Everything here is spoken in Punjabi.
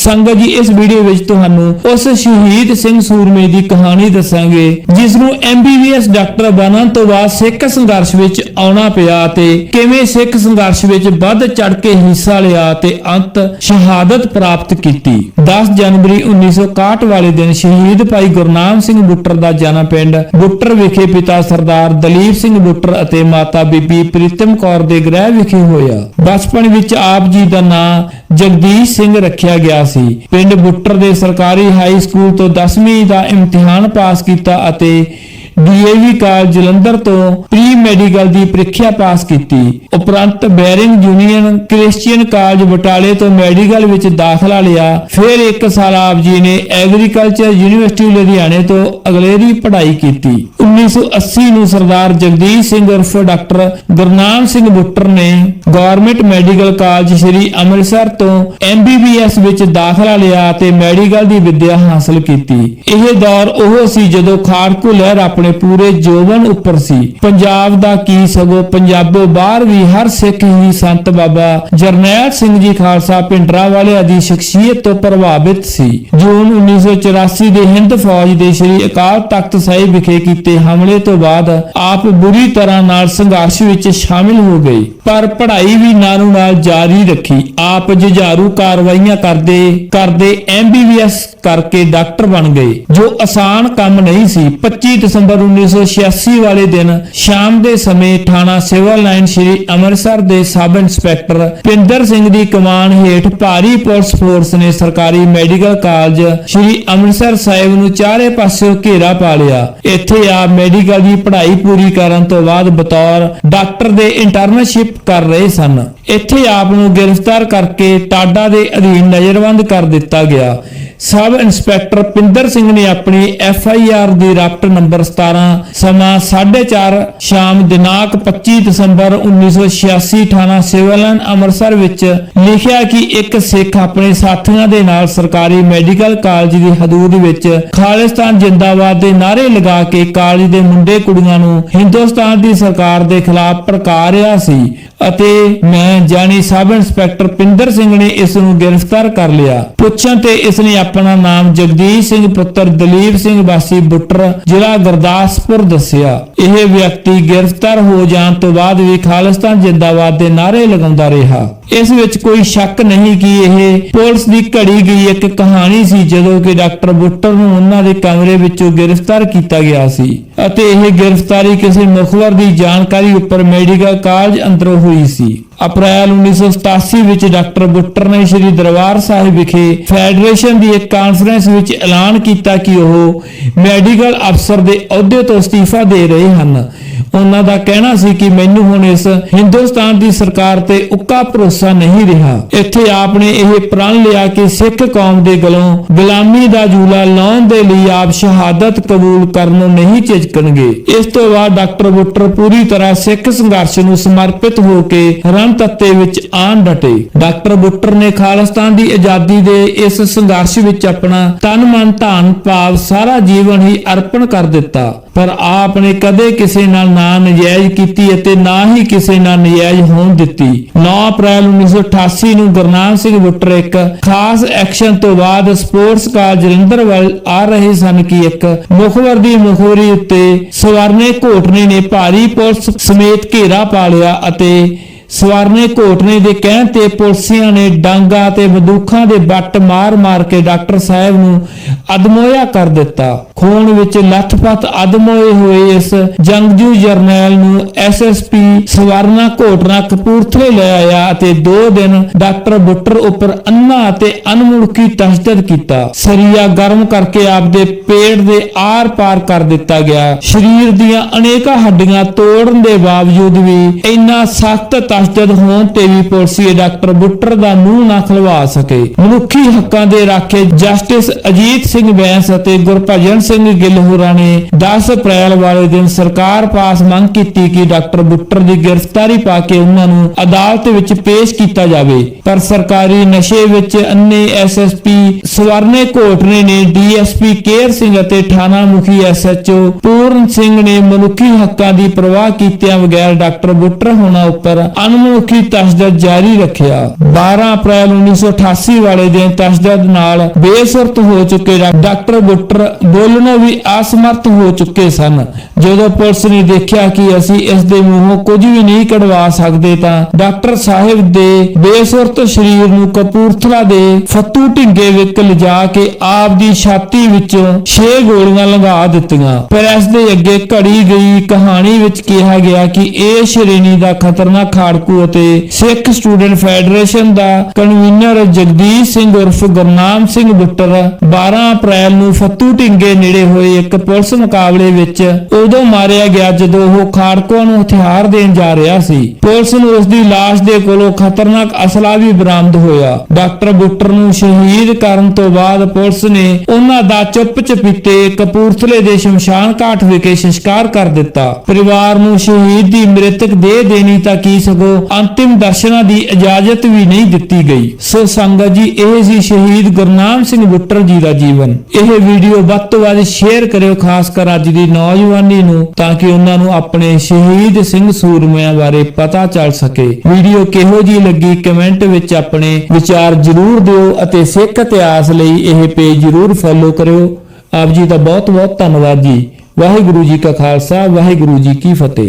ਸੰਗਤ ਜੀ, ਇਸ ਵੀਡੀਓ ਵਿੱਚ ਤੁਹਾਨੂੰ ਉਸ ਸ਼ਹੀਦ ਸਿੰਘ ਸੂਰਮੇ ਦੀ ਕਹਾਣੀ ਦੱਸਾਂਗੇ ਜਿਸ ਨੂੰ ਐਮਬੀਬੀਐਸ ਡਾਕਟਰ ਬਣਨ ਤੋਂ ਬਾਅਦ ਸਿੱਖ ਸੰਘਰਸ਼ ਵਿੱਚ ਆਉਣਾ ਪਿਆ ਤੇ ਕਿਵੇਂ ਸਿੱਖ ਸੰਘਰਸ਼ ਵਿੱਚ ਵੱਧ ਚੜ ਕੇ ਹਿੱਸਾ ਲਿਆ ਤੇ ਅੰਤ ਸ਼ਹਾਦਤ ਪ੍ਰਾਪਤ ਕੀਤੀ। 10 ਜਨਵਰੀ 1961 ਵਾਲੇ ਦਿਨ ਸ਼ਹੀਦ ਭਾਈ ਗੁਰਨਾਮ ਸਿੰਘ ਬੁੱਟਰ ਦਾ ਜਨਮ ਪਿੰਡ ਬੁੱਟਰ ਵਿਖੇ ਪਿਤਾ ਸਰਦਾਰ ਦਲੀਪ ਸਿੰਘ ਬੁੱਟਰ ਅਤੇ ਮਾਤਾ ਬੀਬੀ ਪ੍ਰੀਤਮ ਕੌਰ ਦੇ ਗ੍ਰਹਿ ਵਿਖੇ ਹੋਇਆ। ਬਚਪਨ ਵਿੱਚ ਆਪ ਜੀ ਦਾ ਨਾਂ ਜਗਦੀਸ਼ ਸਿੰਘ ਰੱਖਿਆ ਗਿਆ ਸੀ। ਪਿੰਡ ਬੁੱਟਰ ਦੇ ਸਰਕਾਰੀ ਹਾਈ ਸਕੂਲ ਤੋਂ 10ਵੀਂ ਦਾ ਇਮਤਿਹਾਨ ਪਾਸ ਕੀਤਾ ਅਤੇ ਡੀਏਵੀ ਕਾਲਜ ਜਲੰਧਰ ਤੋਂ ਪ੍ਰੀ ਮੈਡੀਕਲ ਦੀ ਪ੍ਰੀਖਿਆ ਪਾਸ ਕੀਤੀ। ਉਪਰੰਤ ਬੈਰਿੰਗ ਯੂਨੀਅਨ ਕ੍ਰਿਸਚੀਅਨ ਕਾਲਜ ਬਟਾਲੇ ਤੋਂ ਮੈਡੀਕਲ ਵਿੱਚ ਦਾਖਲਾ ਲਿਆ। ਫਿਰ ਇੱਕ ਸਾਲ ਆਪ ਜੀ ਨੇ ਐਗਰੀਕਲਚਰ ਯੂਨੀਵਰਸਿਟੀ ਲੁਧਿਆਣੇ ਤੋਂ ਅਗਲੇਰੀ ਪੜ੍ਹਾਈ ਕੀਤੀ। 1980 ਨੂੰ ਸਰਦਾਰ ਜਗਦੀਸ਼ ਸਿੰਘ ਉਰਫ ਡਾਕਟਰ ਗੁਰਨਾਮ ਸਿੰਘ ਬੁੱਟਰ ਨੇ government medical college Sri Amritsar ਤੋਂ ਐਮਬੀਬੀਐਸ ਵਿੱਚ ਦਾਖਲਾ ਲਿਆ ਤੇ ਮੈਡੀਕਲ ਦੀ ਵਿੱਦਿਆ ਹਾਸਲ ਕੀਤੀ। ਇਹ ਦੌਰ ਉਹ ਸੀ ਜਦੋਂ ਖਾੜਕੂ ਲਹਿਰ ਆਪਣੇ ਪੂਰੇ ਜੋਬਨ ਉੱਪਰ ਸੀ। ਪੰਜਾਬ ਦਾ ਕੀ ਸਗੋਂ ਪੰਜਾਬੋਂ ਬਾਹਰ ਵੀ ਹਰ ਸਿੱਖ ਹੀ ਸੰਤ ਬਾਬਾ ਜਰਨੈਲ ਸਿੰਘ ਜੀ ਖਾਲਸਾ ਪਿੰਡਰਾ ਵਾਲਿਆਂ ਦੀ ਸ਼ਖਸੀਅਤ ਤੋਂ ਪ੍ਰਭਾਵਿਤ ਸੀ। ਜੂਨ 1984 ਦੇ ਹਿੰਦ ਫੌਜ ਦੇ ਸ੍ਰੀ ਅਕਾਲ ਤਖਤ ਸਾਹਿਬ ਵਿਖੇ ਕੀਤੇ ਹਮਲੇ ਤੋਂ ਬਾਅਦ ਆਪ ਬੁਰੀ ਤਰ੍ਹਾਂ ਨਾਲ ਸੰਘਰਸ਼ ਵਿੱਚ ਸ਼ਾਮਿਲ ਹੋ ਗਏ। ਪਰ ਪੜ੍ਹਾਈ ਵੀ ਨਾਲੋਂ ਨਾਲ ਜਾਰੀ ਰੱਖੀ। ਆਪ ਜੁਝਾਰੂ ਕਾਰਵਾਈਆਂ ਕਰਦੇ ਕਰਦੇ ਐਮਬੀਬੀਐਸ ਕਰਕੇ ਡਾਕਟਰ ਬਣ ਗਏ, ਜੋ ਆਸਾਨ ਕੰਮ ਨਹੀਂ ਸੀ। 25 ਦਸੰਬਰ 1986 ਵਾਲੇ ਦਿਨ ਸ਼ਾਮ ਦੇ ਸਮੇਂ ਥਾਣਾ ਸਿਵਲ ਲਾਈਨ ਸ਼੍ਰੀ ਅੰਮ੍ਰਿਤਸਰ ਦੇ ਸਬ ਇੰਸਪੈਕਟਰ ਪਿੰਦਰ ਸਿੰਘ ਦੀ ਕਮਾਨ ਹੇਠ ਭਾਰੀ ਪੁਲਿਸ ਫੋਰਸ ਨੇ ਸਰਕਾਰੀ ਮੈਡੀਕਲ ਕਾਲਜ ਸ਼੍ਰੀ ਅੰਮ੍ਰਿਤਸਰ ਸਾਹਿਬ ਨੂੰ ਚਾਰੇ ਪਾਸਿਓਂ ਘੇਰਾ ਪਾ ਲਿਆ। ਇੱਥੇ ਆਪ ਮੈਡੀਕਲ ਦੀ ਪੜ੍ਹਾਈ ਪੂਰੀ ਕਰਨ ਤੋਂ ਬਾਅਦ ਬਤੌਰ ਡਾਕਟਰ ਦੇ ਇੰਟਰਨਸ਼ਿਪ ਕਰ ਰਹੇ ਸਨ। ਇੱਥੇ ਆਪ ਨੂੰ ਗ੍ਰਿਫਤਾਰ ਕਰਕੇ ਟਾਡਾ ਦੇ ਅਧੀਨ ਨਜ਼ਰਬੰਦ ਕਰ ਦਿੱਤਾ ਗਿਆ। ਸਬ ਇੰਸਪੈਕਟਰ ਪਿੰਦਰ ਸਿੰਘ ਨੇ ਆਪਣੀ ਐਫ ਆਈ ਆਰ ਦੀ ਰਫਟ ਨੰਬਰ 17 ਸਮਾਂ 4:30 ਸ਼ਾਮ ਦਿਨਾਂਕ 25 ਦਸੰਬਰ 1986 ਥਾਣਾ ਸਿਵਲਨ ਅੰਮ੍ਰਿਤਸਰ ਵਿੱਚ ਲਿਖਿਆ ਕਿ ਇੱਕ ਸਿੱਖ ਆਪਣੇ ਸਾਥੀਆਂ ਦੇ ਨਾਲ ਸਰਕਾਰੀ ਮੈਡੀਕਲ ਕਾਲਜ ਦੀ ਹਦੂਦ ਵਿੱਚ ਖਾਲਿਸਤਾਨ ਜਿੰਦਾਬਾਦ ਦੇ ਨਾਅਰੇ ਲਗਾ ਕੇ ਕਾਲਜ ਦੇ ਮੁੰਡੇ ਕੁੜੀਆਂ ਨੂੰ ਹਿੰਦੁਸਤਾਨ ਦੀ ਸਰਕਾਰ ਦੇ ਖਿਲਾਫ ਭੜਕਾ ਰਿਹਾ ਸੀ ਅਤੇ ਮੈਂ ਜਾਣੀ ਸਬ ਇੰਸਪੈਕਟਰ ਪਿੰਦਰ ਸਿੰਘ ਨੇ ਇਸ ਨੂੰ ਗ੍ਰਿਫਤਾਰ ਕਰ ਲਿਆ। ਪੁੱਛਣ ਤੇ ਇਸ ਨੇ ਆਪਣਾ ਨਾਮ ਜਗਦੀਸ਼ ਸਿੰਘ ਪੁੱਤਰ ਦਲੀਪ ਸਿੰਘ ਵਾਸੀ ਬੁੱਟਰ ਜ਼ਿਲ੍ਹਾ ਗੁਰਦਾਸਪੁਰ ਦੱਸਿਆ। ਇਹ ਵਿਅਕਤੀ ਗ੍ਰਿਫਤਾਰ ਹੋ ਜਾਣ ਤੋਂ ਬਾਅਦ ਵੀ ਖਾਲਿਸਤਾਨ ਜਿੰਦਾਬਾਦ ਦੇ ਨਾਅਰੇ ਲਗਾਉਂਦਾ ਰਿਹਾ। ਇਸ ਵਿੱਚ ਕੋਈ ਸ਼ੱਕ ਨਹੀਂ ਕਿ ਇਹ ਪੁਲਿਸ ਦੀ ਘੜੀ ਗਈ ਇੱਕ ਕਹਾਣੀ ਸੀ, ਜਦੋਂ ਕਿ ਡਾਕਟਰ ਬੁੱਟਰ ਨੂੰ ਉਹਨਾਂ ਦੇ ਕਮਰੇ ਵਿੱਚੋਂ ਗ੍ਰਿਫਤਾਰ ਕੀਤਾ ਗਿਆ ਸੀ ਅਤੇ ਇਹ ਗ੍ਰਿਫਤਾਰੀ ਕਿਸੇ ਮੁਖਬਰ ਦੀ ਜਾਣਕਾਰੀ ਉੱਪਰ ਮੈਡੀਕਲ ਕਾਲਜ ਅੰਦਰੋਂ ਹੋਈ ਸੀ। ਅਪ੍ਰੈਲ 1987 ਵਿੱਚ ਡਾਕਟਰ ਬੁੱਟਰ ਨੇ ਸ੍ਰੀ ਦਰਬਾਰ ਸਾਹਿਬ ਵਿਖੇ ਫੈਡਰੇਸ਼ਨ ਦੀ ਇੱਕ ਕਾਨਫਰੰਸ ਵਿੱਚ ਐਲਾਨ ਕੀਤਾ ਕਿ ਉਹ ਮੈਡੀਕਲ ਅਫਸਰ ਦੇ ਅਹੁਦੇ ਤੋਂ ਅਸਤੀਫਾ ਦੇ ਰਹੇ ਹਨ। ਉਹਨਾਂ ਦਾ ਕਹਿਣਾ ਸੀ ਕਿ ਮੈਨੂੰ ਹੁਣ ਇਸ ਹਿੰਦੁਸਤਾਨ ਦੀ ਸਰਕਾਰ ਤੇ ਉੱਕਾ ਭਰੋਸਾ ਨਹੀਂ ਰਿਹਾ। ਇੱਥੇ ਆਪ ਨੇ ਇਹ ਪ੍ਰਣ ਲਿਆ ਕਿ ਸਿੱਖ ਕੌਮ ਦੇ ਗਲੋਂ ਗੁਲਾਮੀ ਦਾ ਜੂਲਾ ਲਾਉਣ ਦੇ ਲਈ ਆਪ ਸ਼ਹਾਦਤ ਕਬੂਲ ਕਰਨ ਨੂੰ ਨਹੀਂ ਝਿਜਕਣਗੇ। ਇਸ ਤੋਂ ਬਾਅਦ ਡਾਕਟਰ ਬੁੱਟਰ ਪੂਰੀ ਤਰ੍ਹਾਂ ਸਿੱਖ ਸੰਘਰਸ਼ ਨੂੰ ਸਮਰਪਿਤ ਹੋ ਕੇ ਰਣ ਤੱਤੇ ਵਿੱਚ ਆਣ ਡਟੇ। ਡਾਕਟਰ ਬੁੱਟਰ ਨੇ ਖਾਲਿਸਤਾਨ ਦੀ ਆਜ਼ਾਦੀ ਦੇ ਇਸ ਸੰਘਰਸ਼ ਵਿੱਚ ਆਪਣਾ ਤਨ ਮਨ ਧਨ ਭਾਵ ਸਾਰਾ ਜੀਵਨ ਹੀ ਅਰਪਣ ਕਰ ਦਿੱਤਾ। ਪਰ ਆਪ ਨੇ ਕਦੇ ਕਿਸੇ ਨਾਲ ਨਾ ਨਜਾਇਜ਼ ਕੀਤੀ ਅਤੇ ਨਾ ਹੀ ਕਿਸੇ ਨਾਲ ਨਜਾਇਜ਼ ਹੋਣ ਦਿੱਤੀ। 9 ਅਪ੍ਰੈਲ 1988 ਨੂੰ ਗੁਰਨਾਮ ਸਿੰਘ ਬੁੱਟਰ ਇੱਕ ਖਾਸ ਐਕਸ਼ਨ ਤੋਂ ਬਾਅਦ ਸਪੋਰਟਸ ਕਾਲਜ ਜਲੰਧਰ ਵੱਲ ਆ ਰਹੇ ਸਨ ਕਿ ਇੱਕ ਮੁਖਬਰ ਦੀ ਮੁਖਬਰੀ ਉੱਤੇ ਸਵਰਨੇ ਘੋਟਨੇ ਨੇ ਭਾਰੀ ਪੁਲਿਸ ਸਮੇਤ ਘੇਰਾ ਪਾ ਲਿਆ ਅਤੇ ਸਵਰਨੇ ਘੋਟਨੇ ਦੇ ਕਹਿਣ ਤੇ ਪੁਲਸੀਆਂ ਨੇ ਡਾਂਗਾ ਤੇ ਬੰਦੂਕਾਂ ਦੇ ਬੱਟ ਮਾਰ-ਮਾਰ ਕੇ ਡਾਕਟਰ ਸਾਹਿਬ ਨੂੰ ਅਦਮੋਇਆ ਕਰ ਦਿੱਤਾ। ਖੂਨ ਵਿੱਚ ਲੱਥਪੱਥ ਅਦਮੋਏ ਹੋਏ ਇਸ ਜੰਗਜੂ ਜਰਨੈਲ ਨੂੰ ਐਸਐਸਪੀ ਸਵਰਨਾ ਘੋਟਨਾ ਕਪੂਰਥਲੇ ਲੈ ਆਇਆ ਅਤੇ 2 ਦਿਨ ਡਾਕਟਰ ਬੁੱਟਰ ਉੱਪਰ ਅੰਨਾ ਅਤੇ ਅਨਮੁੜਕੀ ਤਸ਼ੱਦਦ ਕੀਤਾ। ਸਰੀਆ ਗਰਮ ਕਰਕੇ ਆਪਦੇ ਪੇਟ ਦੇ ਆਰ-ਪਾਰ ਕਰ ਦਿੱਤਾ ਗਿਆ। ਸਰੀਰ ਦੀਆਂ ਅਨੇਕਾਂ ਹੱਡੀਆਂ ਤੋੜਨ ਦੇ ਬਾਵਜੂਦ ਵੀ ਇੰਨਾ ਸਖਤ ਤਸ਼ੱਦਦ ਹੋਣ ਤੇ ਵੀ ਪੁਲਿਸੀਏ ਡਾਕਟਰ ਬੁੱਟਰ ਦਾ ਮੂੰਹ ਨਾ ਖਲਵਾ ਸਕੇ। ਮਨੁੱਖੀ ਹੱਕਾਂ ਦੇ ਰਾਖੇ ਜਸਟਿਸ ਅਜੀਤ ਸਿੰਘ ਬੈਂਸ ਅਤੇ ਗੁਰਭਜਨ ਸਿੰਘ ਗਿੱਲ ਹੋਰਾਂ ਨੇ 10 ਅਪ੍ਰੈਲ ਵਾਲੇ ਦਿਨ ਸਰਕਾਰ ਪਾਸ ਮੰਗ ਕੀਤੀ ਕਿ ਡਾਕਟਰ ਬੁੱਟਰ ਦੀ ਗ੍ਰਿਫਤਾਰੀ ਪਾ ਕੇ ਉਹਨਾਂ ਨੂੰ ਅਦਾਲਤ ਵਿੱਚ ਪੇਸ਼ ਕੀਤਾ ਜਾਵੇ। ਪਰ ਸਰਕਾਰੀ ਨਸ਼ੇ ਵਿੱਚ ਅੰਨੇ ਐਸਐਸਪੀ ਸਵਰਨੇ ਕੋਟਨੇ ਨੇ ਡੀਐਸਪੀ ਕੇਰ ਸਿੰਘ ਅਤੇ ਥਾਣਾ ਮੁਖੀ ਐਸਐਚਓ ਪੂਰਨ ਸਿੰਘ ਨੇ ਮਨੁੱਖੀ ਹੱਕਾਂ ਦੀ ਪ੍ਰਵਾਹ ਕੀਤਿਆਂ ਬਗੈਰ ਡਾਕਟਰ ਬੁੱਟਰ ਹੋਣਾ ਉੱਪਰ ਅਨਮਨੁੱਖੀ ਤਸ਼ੱਦਦ ਜਾਰੀ ਰੱਖਿਆ। 12 ਅਪ੍ਰੈਲ 1988 ਵਾਲੇ ਦਿਨ ਤਸ਼ੱਦਦ ਨਾਲ ਬੇਸੁਰਤ ਹੋ ਚੁੱਕੇ ਡਾਕਟਰ ਬੁੱਟਰ ਬੋਲ ਬੋਲਣੋਂ ਵੀ ਅਸਮਰਥ ਹੋ ਚੁੱਕੇ ਸਨ। ਜਦੋਂ ਪੁਲਿਸ ਨੇ ਦੇਖਿਆ ਕਿ ਅਸੀਂ ਇਸ ਦੇ ਮੂੰਹੋਂ ਕੁਝ ਵੀ ਨਹੀਂ ਕਢਵਾ ਸਕਦੇ ਤਾਂ ਡਾਕਟਰ ਸਾਹਿਬ ਦੇ ਬੇਸੁਰਤ ਸਰੀਰ ਨੂੰ ਕਪੂਰਥਲਾ ਦੇ ਫੱਤੂ ਢਿੰਗੇ ਵਿੱਚ ਲਿਜਾ ਕੇ ਆਪ ਦੀ ਛਾਤੀ ਵਿੱਚੋਂ 6 ਗੋਲੀਆਂ ਲਗਾ ਦਿੱਤੀਆਂ। ਪ੍ਰੈਸ ਦੇ ਅੱਗੇ ਘੜੀ ਗਈ ਕਹਾਣੀ ਵਿੱਚ ਕਿਹਾ ਗਿਆ ਕਿ ਇਹ ਸ਼੍ਰੇਣੀ ਦਾ ਖਤਰਨਾਕ ਖਾੜਕੂ ਅਤੇ ਸਿੱਖ ਸਟੂਡੈਂਟ ਫੈਡਰੇਸ਼ਨ ਦਾ ਕਨਵੀਨਰ ਜਗਦੀਸ਼ ਸਿੰਘ ਉਰਫ ਗੁਰਨਾਮ ਸਿੰਘ ਬੁੱਟਰ 12 ਅਪ੍ਰੈਲ ਨੂੰ ਫੱਤੂ ਢਿੰਗੇ ਨੇੜੇ ਹੋਏ ਇੱਕ ਪੁਲਿਸ ਮੁਕਾਬਲੇ ਵਿੱਚ ਉਦੋਂ ਮਾਰਿਆ ਗਿਆ ਜਦੋਂ ਉਹ ਖਾੜਕੂਆਂ ਨੂੰ ਹਥਿਆਰ ਦੇਣ ਜਾ ਰਿਹਾ ਸੀ। ਪੁਲਿਸ ਨੂੰ ਉਸ ਦੀ ਲਾਸ਼ ਦੇ ਕੋਲੋਂ ਖਤਰਨਾਕ ਅਸਲਾ ਵੀ ਬਰਾਮਦ ਹੋਇਆ। ਡਾਕਟਰ ਬੁੱਟਰ ਨੂੰ ਸ਼ਹੀਦ ਕਰਨ ਤੋਂ ਬਾਅਦ ਪੁਲਿਸ ਨੇ ਉਹਨਾਂ ਦਾ ਚੁੱਪ ਚਪੀਤੇ ਕਪੂਰਥਲੇ ਦੇ ਸ਼ਮਸ਼ਾਨ ਘਾਟ ਵਿਖੇ ਸੰਸਕਾਰ ਕਰ ਦਿੱਤਾ। ਪਰਿਵਾਰ ਨੂੰ ਸ਼ਹੀਦ ਦੀ ਮ੍ਰਿਤਕ ਦੇਹ ਦੇਣੀ ਤਾਂ ਕੀ ਸਗੋਂ ਅੰਤਿਮ ਦਰਸ਼ਨਾਂ ਦੀ ਇਜਾਜ਼ਤ ਵੀ ਨਹੀਂ ਦਿੱਤੀ ਗਈ। ਸੋ ਸੰਗਤ ਜੀ, ਇਹ ਸੀ ਸ਼ਹੀਦ ਗੁਰਨਾਮ ਸਿੰਘ ਬੁੱਟਰ ਜੀ ਦਾ ਜੀਵਨ। ਇਹ ਵੀਡੀਓ ਵੱਧ ਤੋਂ ਵੱਧ ਸ਼ੇਅਰ ਕਰਿਓ, ਖਾਸ ਕਰ ਅੱਜ ਦੀ ਨੌਜਵਾਨੀ ਨੂੰ, ਤਾਂ ਕਿ ਉਹਨਾਂ ਨੂੰ ਆਪਣੇ ਸ਼ਹੀਦ ਸਿੰਘ ਸੂਰਮਿਆਂ ਬਾਰੇ ਪਤਾ ਚੱਲ ਸਕੇ। ਵੀਡੀਓ ਕਿਹੋ ਜੀ ਲੱਗੀ ਕਮੈਂਟ ਵਿੱਚ ਆਪਣੇ ਵਿਚਾਰ ਜ਼ਰੂਰ ਦਿਓ ਅਤੇ ਸਿੱਖ ਇਤਿਹਾਸ ਲਈ ਇਹ ਪੇਜ ਜ਼ਰੂਰ ਫੋਲੋ ਕਰਿਓ। ਆਪ ਜੀ ਦਾ ਬਹੁਤ ਬਹੁਤ ਧੰਨਵਾਦ ਜੀ। ਵਾਹਿਗੁਰੂ ਜੀ ਕਾ ਖਾਲਸਾ, ਵਾਹਿਗੁਰੂ ਜੀ ਕੀ ਫਤਿਹ।